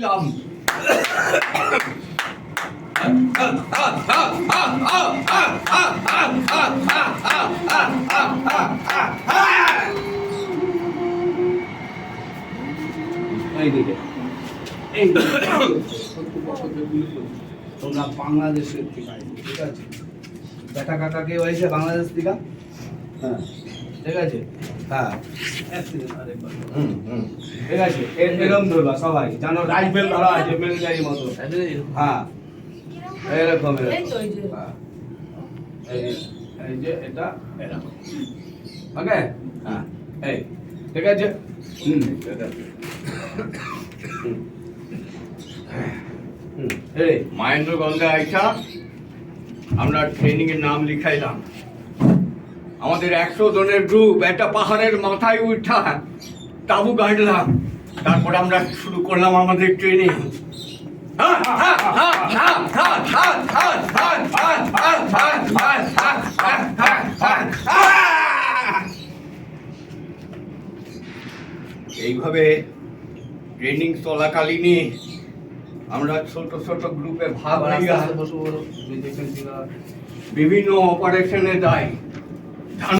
লাভ তোমরা বাংলাদেশের ঠিক আছে? বেটা কাকা কে হয়েছে বাংলাদেশ থেকে? হ্যাঁ। ঠিক আছে? হ্যাঁ। হুম হুম। ঠিক আছে? এ- এরম ধরবা সবাই? জানো রাইফেল ধরা আছে মিলিটারি মতো। হ্যাঁ। এরকম এই যে। এরকম হ্যাঁ। এই যে- এটা এরকম। ওকে? হ্যাঁ। এই ঠিক আছে? হুম এই মহেন্দ্রগঞ্জে আইসা আমরা ট্রেনিং এর নাম লিখাইলাম। আমাদের একশো জনের গ্রুপ একটা পাহাড়ের মাথায় উঠা তাবু গাড়লাম তারপরে আমরা শুরু করলাম আমাদের ট্রেনিং এইভাবে ট্রেনিং চলাকালীনই আমরা ছোট ছোট গ্রুপে ভাগ। বিভিন্ন অপারেশনে যাই